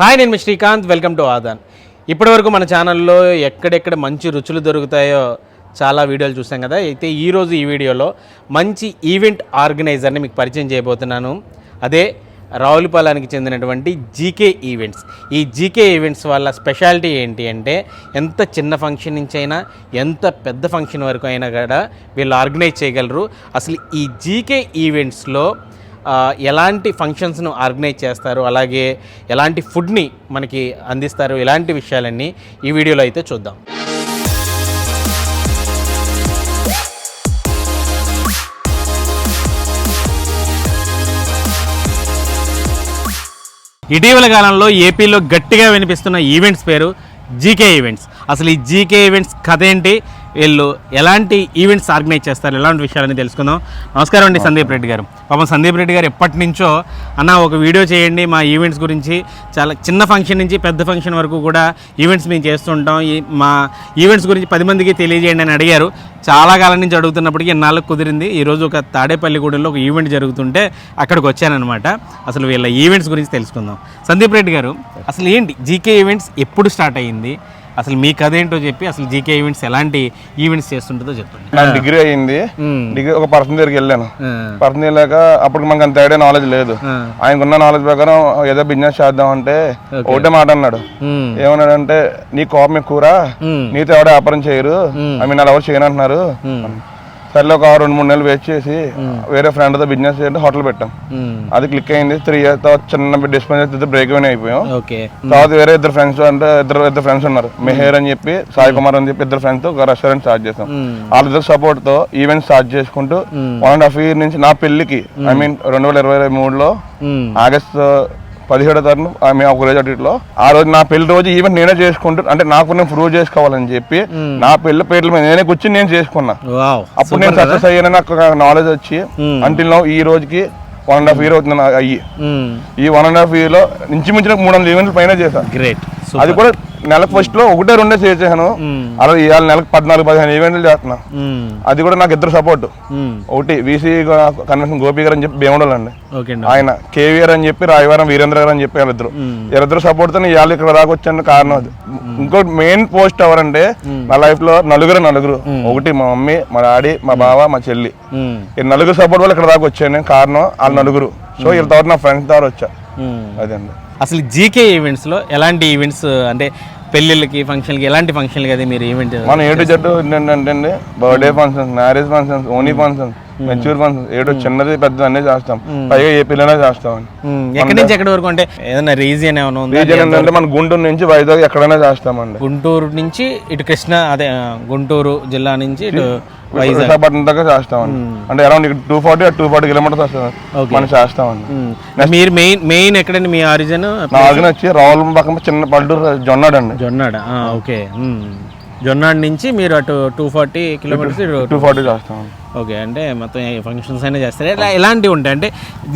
Hi నేను మీ Srikanth. Welcome to ఆదాన్. ఇప్పటివరకు మన ఛానల్లో ఎక్కడెక్కడ మంచి రుచులు దొరుకుతాయో చాలా వీడియోలు చూసాం కదా. అయితే ఈరోజు ఈ వీడియోలో మంచి ఈవెంట్ ఆర్గనైజర్ని మీకు పరిచయం చేయబోతున్నాను. అదే రావులపాలానికి చెందినటువంటి జీకే ఈవెంట్స్. ఈ జీకే ఈవెంట్స్ వల్ల స్పెషాలిటీ ఏంటి అంటే ఎంత చిన్న ఫంక్షన్ నుంచి అయినా ఎంత పెద్ద ఫంక్షన్ వరకు అయినా కూడా వీళ్ళు ఆర్గనైజ్ చేయగలరు. అసలు ఈ జీకే ఈవెంట్స్లో ఎలాంటి ఫంక్షన్స్ను ఆర్గనైజ్ చేస్తారు అలాగే ఎలాంటి ఫుడ్ని మనకి అందిస్తారు ఇలాంటి విషయాలన్నీ ఈ వీడియోలో అయితే చూద్దాం. ఇటీవల కాలంలో ఏపీలో గట్టిగా వినిపిస్తున్న ఈవెంట్స్ పేరు జీకే ఈవెంట్స్. అసలు ఈ జీకే ఈవెంట్స్ కథ ఏంటి? వీళ్ళు ఎలాంటి ఈవెంట్స్ ఆర్గనైజ్ చేస్తారు ఎలాంటి విషయాలని తెలుసుకుందాం. నమస్కారం అండి సందీప్ రెడ్డి గారు. పాపం సందీప్ రెడ్డి గారు ఎప్పటి నుంచో అన్న ఒక వీడియో చేయండి మా ఈవెంట్స్ గురించి చాలా చిన్న ఫంక్షన్ నుంచి పెద్ద ఫంక్షన్ వరకు కూడా ఈవెంట్స్ మేము చేస్తుంటాం ఈ మా ఈవెంట్స్ గురించి పది మందికి తెలియజేయండి అని అడిగారు. చాలా కాలం నుంచి అడుగుతున్నప్పటికీ ఎన్నాళ్ళకు కుదిరింది? ఈరోజు ఒక తాడేపల్లిగూడెంలో ఒక ఈవెంట్ జరుగుతుంటే అక్కడికి వచ్చానమాట అసలు వీళ్ళ ఈవెంట్స్ గురించి తెలుసుకుందాం. సందీప్ రెడ్డి గారు అసలు ఏంటి? జీకే ఈవెంట్స్ ఎప్పుడు స్టార్ట్ అయ్యింది? అసలు మీ కథ ఏంటో చెప్పి అసలు జీకే ఈవెంట్స్ ఎలాంటి ఈవెంట్స్ చేస్తుంటుందో చెప్పండి. నాకు డిగ్రీ అయ్యింది. మ్మ్. డిగ్రీ ఒక పర్సన్ దగ్గరికి వెళ్ళాను. పర్సన్ వెళ్ళాక అప్పుడు మనకు అంత ఐడియా నాలెడ్జ్ లేదు. ఆయనకున్న నాలెడ్జ్ ప్రకారం ఏదో బిజినెస్ చేద్దాం అంటే ఒకటే మాట అన్నాడు. ఉమ్, ఏమన్నాడంటే నీ కోపం ఎక్కువరా? నీతో ఎవడ వ్యాపారం చేయరు. ఐ మీన్ అలా ఎవరు చేయను అంటున్నారు సర్లే ఒక రెండు మూడు నెలలు వెయిట్ చేసి వేరే ఫ్రెండ్తో బిజినెస్ చేయండి హోటల్ పెట్టాం. అది క్లిక్ అయింది. త్రీ ఇయర్స్ తర్వాత చిన్న డిస్పెన్స్ బ్రేక్ అయిన అయిపోయాం. తర్వాత వేరే ఇద్దరు ఫ్రెండ్స్ అంటే ఇద్దరు ఇద్దరు ఫ్రెండ్స్ ఉన్నారు. మెహేర్ అని చెప్పి సాయి కుమార్ అని చెప్పి ఇద్దరు ఫ్రెండ్స్ ఒక రెస్టారెంట్ స్టార్ట్ చేసాం. వాళ్ళిద్దరు సపోర్ట్తో ఈవెంట్ స్టార్ట్ చేసుకుంటూ వన్ అండ్ హాఫ్ ఇయర్ నుంచి నా పెళ్ళికి ఐ మీన్ రెండు వేల ఇరవై మూడులో ఆగస్ట్ పదిహేడో తారీఖు మేము ఒక రోజు అటులో ఆ రోజు నా పెళ్ళి రోజు ఈవెంట్ నేనే చేసుకుంటూ అంటే నాకు నేను ప్రూవ్ చేసుకోవాలని చెప్పి నా పెళ్ళి పేర్ల మీద నేనే కూర్చొని నేను చేసుకున్నా. అప్పుడు నేను సక్సెస్ అయ్యానని నాకు నాలెడ్జ్ వచ్చి. అంటిల్ ఈ రోజుకి వన్ అండ్ హాఫ్ ఇయర్ అవుతుంది అయ్యి. ఈ వన్ అండ్ హాఫ్ ఇయర్లో ఇంచుమించు మూడు వందల ఈవెంట్లు పైన చేశాను గ్రేట్ అది కూడా నెలకు ఫస్ట్లో ఒకటే రెండే చేసాను ఉమ్, అలా ఇవాళ నెలకు పద్నాలుగు పదిహేను ఈవెంట్లు చేస్తున్నా. అది కూడా నాకు ఇద్దరు సపోర్ట్ ఒకటి వీసీ కన్వెన్షన్ గోపి గారు అని చెప్పి భీమడోలు అండి. ఆయన కేవీఆర్ అని చెప్పి రాయవరం వీరేంద్ర గారు అని చెప్పి వాళ్ళిద్దరు. వీరిద్దరు సపోర్ట్తో ఇవాళ ఇక్కడ దాకా వచ్చాను. కారణం అది. ఇంకోటి మెయిన్ పోస్ట్ ఎవరంటే నా లైఫ్లో నలుగురు నలుగురు. ఒకటి మా మమ్మీ మా డాడీ మా బావ మా చెల్లి. ఈ నలుగురు సపోర్ట్ వల్ల ఇక్కడ దాకా వచ్చాను. కారణం వాళ్ళ నలుగురు. సో వీళ్ళ తర్వాత నా ఫ్రెండ్స్ ద్వారా వచ్చా. అదండి అసలు జీకే ఈవెంట్స్లో ఎలాంటి ఈవెంట్స్ అంటే పెళ్ళిళ్ళకి ఫంక్షన్కి ఎలాంటి ఫంక్షన్లకి అది మీరు ఈవెంట్ మనం ఏడు జట్టు ఏంటంటే అండి బర్త్డే ఫంక్షన్స్ మ్యారేజ్ ఫంక్షన్స్ ఓనీ ఫంక్షన్స్ మెచ్యూర్ ఫంక్షన్స్ ఏడు చిన్నది పెద్దది అన్నీ చేస్తాం. పైగా ఏ పిల్లనే చేస్తాం ఎక్కడి నుంచి ఎక్కడి వరకు అంటే ఏదైనా రీజియన్ ఏమైనా ఉందా? రీజన్ ఏంటంటే మన గుంటూరు నుంచి వైజాగ్ ఎక్కడైనా చేస్తామండి. గుంటూరు నుంచి ఇటు కృష్ణ అదే గుంటూరు జిల్లా నుంచి ఇటు వైజాగ్. విశాఖపట్నం దాకా చేస్తామండి. అంటే around two forty two forty kilometers వస్తుంది. మనం చేస్తామండి. మీరు మెయిన్ మెయిన్ ఎక్కడండి మీ ఆరిజిన్? నా ఆగిన వచ్చి రావుల పక్కన చిన్న పల్లెటూరు జొన్నాడు? అండి జొన్నాడ ఓకే. జొన్నాడ్ నుంచి మీరు అటు two forty kilometers two forty చేస్తామండి ఓకే అంటే మొత్తం ఈ ఫంక్షన్స్ అయినా చేస్తారు. ఇలా ఎలాంటివి ఉంటాయి? అంటే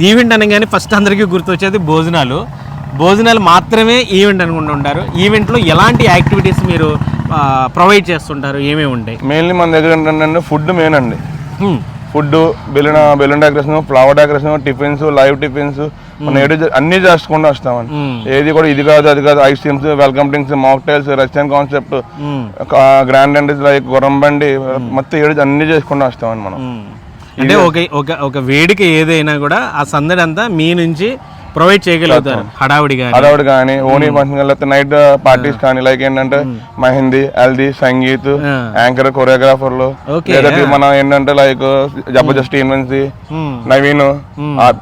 ఈవెంట్ అనగానే ఫస్ట్ అందరికీ గుర్తొచ్చేది భోజనాలు. భోజనాలు మాత్రమే ఈవెంట్ అనుకుంటూ ఉంటారు. ఈవెంట్లో ఎలాంటి యాక్టివిటీస్ మీరు ప్రొవైడ్ చేస్తుంటారు? ఏమేమి ఉంటాయి? మెయిన్లీ మన దగ్గర ఏంటంటే ఫుడ్ మెయిన్ అండి. Food balloon balloon decoration flower decoration tiffins live tiffins మనం ఏడు అన్ని చేసుకుంటూ వస్తామండి. ఏది కూడా ఇది కాదు అది కాదు ice creams welcome drinks mocktails restaurant concept. Grand and like గుర్రంబండి మొత్తం ఏడు అన్ని చేసుకుంటూ వస్తామండి మనం. అంటే ఒక ఒక వేడిక ఏదైనా కూడా ఆ సందడి అంతా మీ నుంచి ప్రొవైడ్ చేయగలుగుతారు. హడావుడి కానీ అదొకటి కానీ ఓనీ ఫంక్షన్ లేకపోతే నైట్ పార్టీస్ కానీ లైక్ ఏంటంటే మెహందీ హల్దీ సంగీత్. యాంకర్ కొరియోగ్రాఫర్లు లేదంటే మనం ఏంటంటే లైక్ జబర్దస్త్ మ్మ్. నవీన్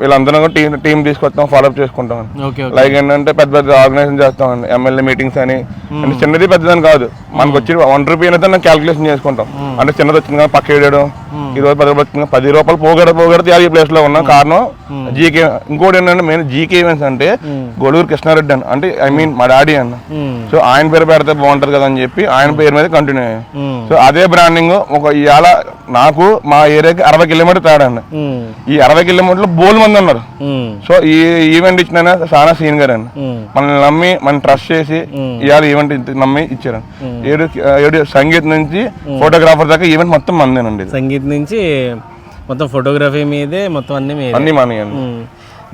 వీళ్ళందరం కూడా టీం టీం తీసుకొస్తాం ఫాలోఅప్ చేసుకుంటాం. ఓకే ఓకే లైక్ ఏంటంటే పెద్ద పెద్ద ఆర్గనైజేషన్ చేస్తామండి ఎమ్మెల్యే మీటింగ్స్ అని. అంటే చిన్నది పెద్దదని కాదు. మనకు వచ్చి వన్ రూపీ అయితే మనం క్యాలిక్యులేషన్ చేసుకుంటాం. అంటే చిన్నది వచ్చింది కదా పక్క వేయడం ఈ రోజు పది పది రూపాయలు పోగడ పోగడితే ఈ ప్లేస్లో ఉన్నాం. కారణం జీకే ఇంకోటి ఏంటంటే మెయిన్ జీకే ఈవెంట్స్ అంటే గొడూరు కృష్ణారెడ్డి అని అంటే ఐ మీన్ మా డాడీ అన్న. సో ఆయన పేరు పెడితే బాగుంటది కదా అని చెప్పి ఆయన పేరు మీద కంటిన్యూ అయ్యాం. మ్మ్. సో అదే బ్రాండింగ్ ఒక ఇవాళ నాకు మా ఏరియాకి అరవై కిలోమీటర్ తేడా అండి. ఈ అరవై కిలోమీటర్లు బోల్ మంది ఉన్నారు. సో ఈ ఈవెంట్ ఇచ్చిన చాలా సీన్ గారు అండి. మనల్ని నమ్మి మనం ట్రస్ట్ చేసి ఇవాళ ఈవెంట్ నమ్మి ఇచ్చారు ఏడు ఏడు సంగీత్ నుంచి ఫోటోగ్రాఫర్ దాకా ఈవెంట్ మొత్తం మందేనండి సంగీత్ నుంచి మొత్తం ఫోటోగ్రఫీ మీదే మొత్తం అన్ని మీదే. అన్ని మనయండి.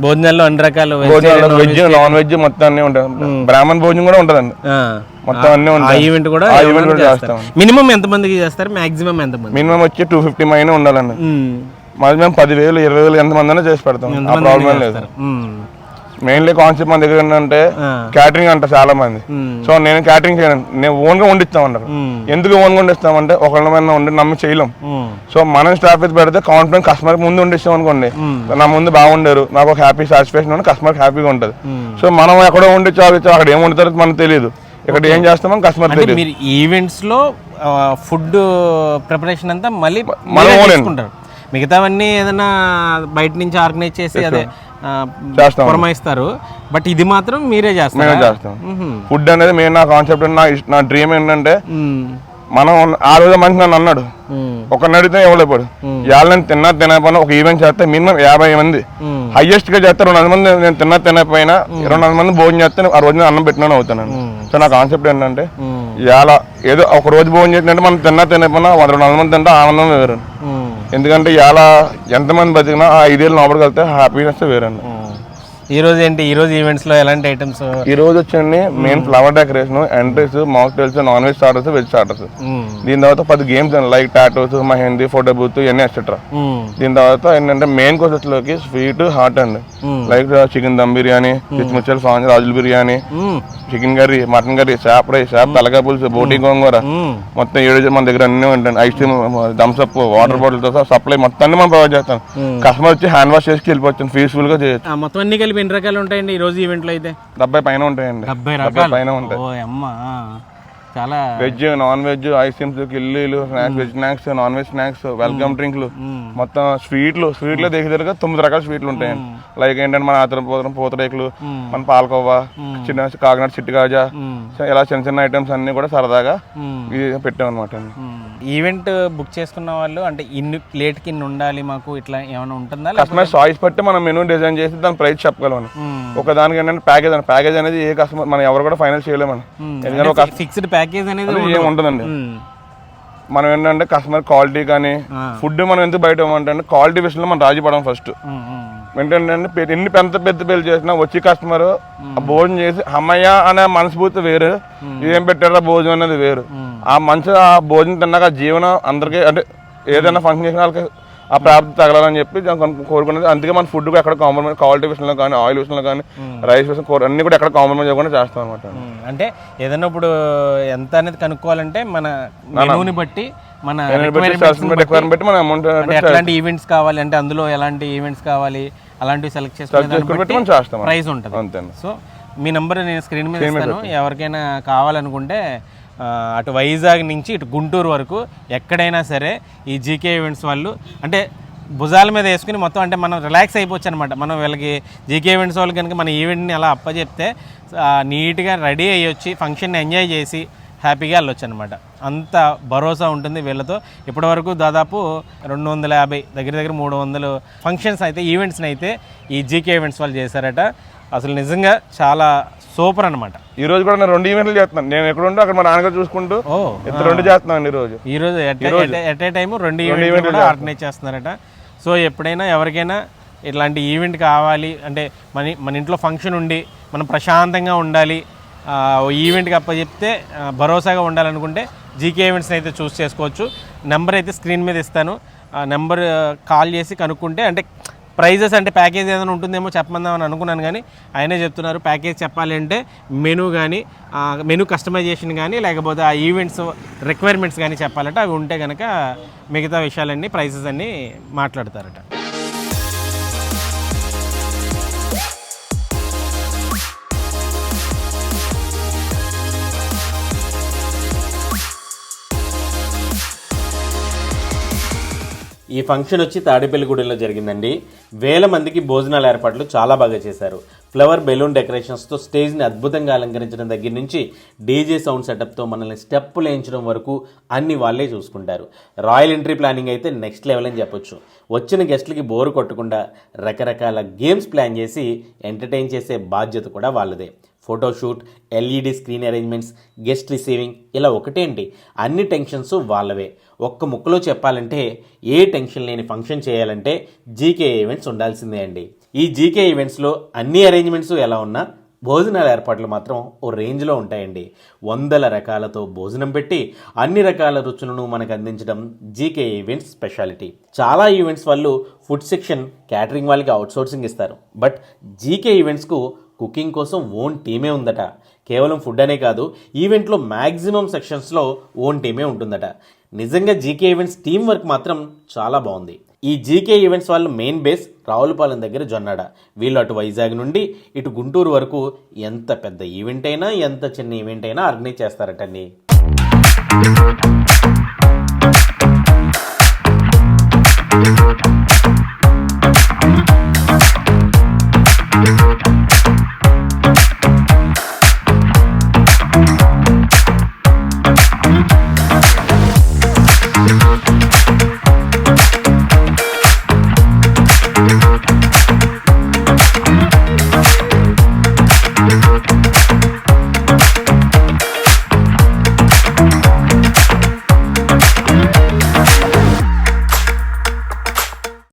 భోజనాల్లో అన్ని రకాలు వెజ్ నాన్ వెజ్ మొత్తం అన్ని ఉంటాయి. బ్రాహ్మణ్ భోజనం కూడా ఉంటుందండి. మొత్తం అన్ని ఉంటాయి. ఈవెంట్ కూడా ఈవెంట్ కూడా చేస్తాం మినిమం ఎంత మందికి చేస్తారు? మాక్సిమం ఎంత మంది మినిమం వచ్చి టూ ఫిఫ్టీ మైన్ ఉండాలండి. మాది మేము పదివేలు ఇరవై వేలు ఎంత మంది చేసి పెడతాం. ఎంతమంది ప్రాబ్లం లేదు. మెయిన్లీ కాన్సెప్ట్ మన దగ్గర ఏంటంటే. క్యాటరింగ్ అంట చాలా మంది. సో నేను క్యాటరింగ్ చేయను. నేను ఓన్గా వండిస్తాం అంటారు. ఎందుకు ఓన్గా వండిస్తామంటే ఒకళ్ళ మీద వండి నమ్మి చేయలేం. సో మనం స్టాఫ్ పెడితే కాన్ఫిడెంట్ కస్టమర్ ముందు వండిస్తాం అనుకోండి. నా ముందు బాగుండారు. నాకు ఒక హ్యాపీ సాటిస్ఫాక్షన్ ఉంది కస్టమర్ హ్యాపీగా ఉంటుంది. సో మనం ఎక్కడో వండి చాలు అక్కడ ఏం వండుతారో మనకు తెలియదు ఇక్కడ ఏం చేస్తామో కస్టమర్ అంటే తెలియదు మీరు ఈవెంట్స్లో ఫుడ్ ప్రిపరేషన్ అంతా మళ్ళీ మనం మిగతావన్నీ ఏదైనా బయట నుంచి ఆర్గనైజ్ చేసి అదే. పురమాయిస్తారు. బట్ ఇది మాత్రం మీరే చేస్తారు? చేస్తాం. ఫుడ్ అనేది మెయిన్ నా కాన్సెప్ట్ నా నా డ్రీమ్ ఏంటంటే మనం ఆ రోజు మనిషి నన్ను అన్నాడు. ఒకరిని అడిగితే ఇవ్వలేపాడు ఇవాళ నేను తిన్నా తినకపోయినా ఒక ఈవెంట్ చేస్తే మినిమం యాభై మంది. హైయెస్ట్గా చేస్తే రెండు వందల మంది నేను తిన్నా తినకపోయినా రెండు వందల మంది భోజనం చేస్తే ఆ రోజు నేను అన్నం పెట్టినా అవుతాను. సో నా కాన్సెప్ట్ ఏంటంటే ఇవాళ ఏదో ఒక రోజు భోజనం చేసినట్టే మనం తిన్నా తినకపోయినా వంద రెండు వందల మంది తింటే ఆనందం వేరు. ఎందుకంటే ఇలా ఎంతమంది బతికినా ఆ ఐదేళ్ళు లోపలికి వెళ్తే హ్యాపీనెస్ వేరండి. ఈ రోజు ఏంటి? ఈ రోజు ఈవెంట్స్లో ఎలాంటి ఐటమ్స్ ఈ రోజు వచ్చండి main flower decoration entries mocktails non veg starters veg starters దీని తర్వాత పది గేమ్స్ అండి like tattoos mehndi photo booth ఇవన్నీ ఎక్సెట్రా దీని తర్వాత ఏంటంటే మెయిన్ కోర్సెస్లోకి స్వీట్ హాట్ అండి. లైక్ చికెన్ దమ్ బిర్యానీ చిచ్చుమిచ్చల్ ఫ్రాన్స్ రాజుల biryani chicken curry mutton curry చేప ఫ్రై చేప తలకాయ పులుసు బోటి గోంగూర మొత్తం ఏడు మన దగ్గర అన్ని ఉంటాయి ice cream Thums Up water బాటిల్తో supply మొత్తం అన్ని మనం ప్రొవైడ్ చేస్తాం. కస్టమర్ వచ్చి హ్యాండ్ వాష్ చేసి వెళ్ళిపోవచ్చు పీస్ఫుల్గా చేయొచ్చు. మొత్తం అన్ని కలిపి ఎన్ని రకాలు ఉంటాయండి ఈ రోజు ఈవెంట్లో అయితే? డెబ్బై పైన ఉంటాయండి. డెబ్బై డెబ్బై రకాలు? పైన ఉంటాయి. ఓ అమ్మ. చాలా veg non veg ice creams కిల్లీలు snacks veg snacks non veg snacks welcome డ్రింక్లు. మొత్తం స్వీట్లు స్వీట్లో దగ్గర తొమ్మిది రకాల స్వీట్లు ఉంటాయండి. లైక్ ఏంటంటే మన ఆతరం పోతరం పూతరేకులు మన పాలకోవా చిన్న కాకినాడ చిట్టి సో ఇలా చిన్న చిన్న ఐటమ్స్ అన్ని కూడా సరదాగా ఇది పెట్టాం అనమాట ఈవెంట్ బుక్ చేసుకున్న వాళ్ళు అంటే ఇన్ని ప్లేట్కి ఉండాలి మాకు ఇట్లా ఏమైనా ఉంటుందా? కస్టమర్ చాయిస్ బట్టి మనం మెనూ డిజైన్ చేసి దాని ప్రైస్ చెప్పగలం ఒక దానికి ఏంటంటే ప్యాకేజ్ ప్యాకేజ్ అనేది ఏ కస్టమర్ మనం ఎవరు కూడా ఫైనల్ చేయలేమని ఎందుకంటే ఒక ఫిక్స్డ్ ప్యాకేజ్ అనేది ఏమి ఉంటుందండి. మనం ఏంటంటే కస్టమర్ క్వాలిటీ కానీ ఫుడ్ మనం ఎందుకు బయట ఇవ్వమంటే క్వాలిటీ విషయంలో మనం రాజీ పడడం ఫస్ట్. ఏంటంటే ఎన్ని పెద్ద పెద్ద పెళ్ళి చేసినా వచ్చి కస్టమర్ భోజనం చేసి అమ్మయ్య అనే మనస్ఫూర్తి వేరు. ఏం పెట్టారా భోజనం అనేది వేరు. ఆ మంచి ఆ భోజనం తిన్నాక జీవనం అందరికీ అంటే ఏదైనా ఫంక్షన్ చేసిన వాళ్ళకి ఆ ప్రాప్తి తగలాలని చెప్పి కోరుకునేది అందుకే మన ఫుడ్ ఎక్కడ కాంప్రమైజ్ క్వాలిటీ విషయంలో కానీ ఆయిల్ విషయంలో కానీ రైస్ విషయం కూర అన్ని కూడా ఎక్కడ కాంప్రమైజ్ అవ్వకుండా చేస్తాం అనమాట. అంటే ఏదైనా ఇప్పుడు ఎంత అనేది కనుక్కోవాలంటే మన మెనూని బట్టి మన బట్టి, రిక్వైర్మెంట్ బట్టి మన అమౌంట్ అంటే ఎట్లాంటి ఈవెంట్స్ కావాలి అంటే అందులో ఎలాంటి ఈవెంట్స్ కావాలి అలాంటివి సెలెక్ట్ చేసుకునే ప్రైస్ ఉంటుంది. అంతే సో మీ నంబర్ నేను స్క్రీన్ మీద ఇస్తాను. ఎవరికైనా కావాలనుకుంటే అటు వైజాగ్ నుంచి ఇటు గుంటూరు వరకు ఎక్కడైనా సరే ఈ జీకే ఈవెంట్స్ వాళ్ళు అంటే భుజాల మీద వేసుకుని మొత్తం అంటే మనం రిలాక్స్ అయిపోవచ్చు అనమాట మనం వీళ్ళకి జీకే ఈవెంట్స్ వాళ్ళు కనుక మన ఈవెంట్ని అలా అప్పచెప్తే నీట్గా రెడీ అయ్యి వచ్చి ఫంక్షన్ని ఎంజాయ్ చేసి హ్యాపీగా వెళ్ళొచ్చు అనమాట అంత భరోసా ఉంటుంది వీళ్ళతో. ఇప్పటివరకు దాదాపు రెండు వందల యాభై దగ్గర దగ్గర మూడు వందలు ఫంక్షన్స్ అయితే ఈవెంట్స్ని అయితే ఈ జీకే ఈవెంట్స్ వాళ్ళు చేశారట. అసలు నిజంగా చాలా సూపర్ అనమాట ఈ రోజు కూడా నేను రెండు ఈవెంట్లు చేస్తున్నాను. నేను ఎక్కడ ఉంటో అక్కడ మా నాన్నగారు చూసుకుంటూ ఇద్దరు రెండు చేస్తున్నాను ఈ రోజు ఈ రోజు. ఎట్ ఏ టైం రెండు ఈవెంట్లు కూడా ఆర్గనైజ్ చేస్తున్నారట. సో ఎప్పుడైనా ఎవరికైనా ఇట్లాంటి ఈవెంట్ కావాలి అంటే మన మన ఇంట్లో ఫంక్షన్ ఉండి మనం ప్రశాంతంగా ఉండాలి ఈవెంట్కి అప్పచెప్తే భరోసాగా ఉండాలనుకుంటే జీకే ఈవెంట్స్ని అయితే చూస్ చేసుకోవచ్చు. నెంబర్ అయితే స్క్రీన్ మీద ఇస్తాను. నెంబర్ కాల్ చేసి కనుక్కుంటే అంటే ప్రైజెస్ అంటే ప్యాకేజ్ ఏదైనా ఉంటుందేమో చెప్పమందామని అనుకున్నాను కానీ ఆయనే చెప్తున్నారు ప్యాకేజ్ చెప్పాలి అంటే మెనూ కానీ మెనూ కస్టమైజేషన్ కానీ లేకపోతే ఆ ఈవెంట్స్ రిక్వైర్మెంట్స్ కానీ చెప్పాలంటే అవి ఉంటే కనుక మిగతా విషయాలన్నీ ప్రైసెస్ అన్నీ మాట్లాడతారట. ఈ ఫంక్షన్ వచ్చి తాడేపల్లిగూడెంలో జరిగిందండి. వేల మందికి భోజనాల ఏర్పాట్లు చాలా బాగా చేశారు. ఫ్లవర్ బెలూన్ డెకరేషన్స్తో స్టేజ్ని అద్భుతంగా అలంకరించడం దగ్గర నుంచి డీజే సౌండ్ సెటప్తో మనల్ని స్టెప్పు లేయించడం వరకు అన్ని వాళ్ళే చూసుకుంటారు. రాయల్ ఎంట్రీ ప్లానింగ్ అయితే నెక్స్ట్ లెవెల్ అని చెప్పొచ్చు. వచ్చిన గెస్ట్లకి బోరు కొట్టకుండా రకరకాల గేమ్స్ ప్లాన్ చేసి ఎంటర్టైన్ చేసే బాధ్యత కూడా వాళ్ళదే. Photoshoot LED screen arrangements guest receiving ఇలా ఒకటేంటి? అన్ని టెన్షన్స్ వాళ్ళవే. ఒక్క ముక్కలో చెప్పాలంటే ఏ టెన్షన్ లేని ఫంక్షన్ చేయాలంటే జీకే ఈవెంట్స్ ఉండాల్సిందే అండి. ఈ జీకే ఈవెంట్స్లో అన్ని అరేంజ్మెంట్స్ ఎలా ఉన్నా భోజనాల ఏర్పాట్లు మాత్రం ఓ రేంజ్లో ఉంటాయండి. వందల రకాలతో భోజనం పెట్టి అన్ని రకాల రుచులను మనకు అందించడం జీకే ఈవెంట్స్ స్పెషాలిటీ. చాలా ఈవెంట్స్ వాళ్ళు ఫుడ్ సెక్షన్ క్యాటరింగ్ వాళ్ళకి అవుట్సోర్సింగ్ ఇస్తారు. బట్ జీకే ఈవెంట్స్కు కుకింగ్ కోసం ఓన్ టీమే ఉందట. కేవలం ఫుడ్ అనే కాదు ఈవెంట్లో మ్యాక్సిమం సెక్షన్స్లో ఓన్ టీమే ఉంటుందట. నిజంగా జీకే ఈవెంట్స్ టీం వర్క్ మాత్రం చాలా బాగుంది. ఈ జీకే ఈవెంట్స్ వాళ్ళ మెయిన్ బేస్ రావులపాలెం దగ్గర జొన్నాడ. వీళ్ళు అటు వైజాగ్ నుండి ఇటు గుంటూరు వరకు ఎంత పెద్ద ఈవెంట్ అయినా ఎంత చిన్న ఈవెంట్ అయినా ఆర్గనైజ్ చేస్తారటండి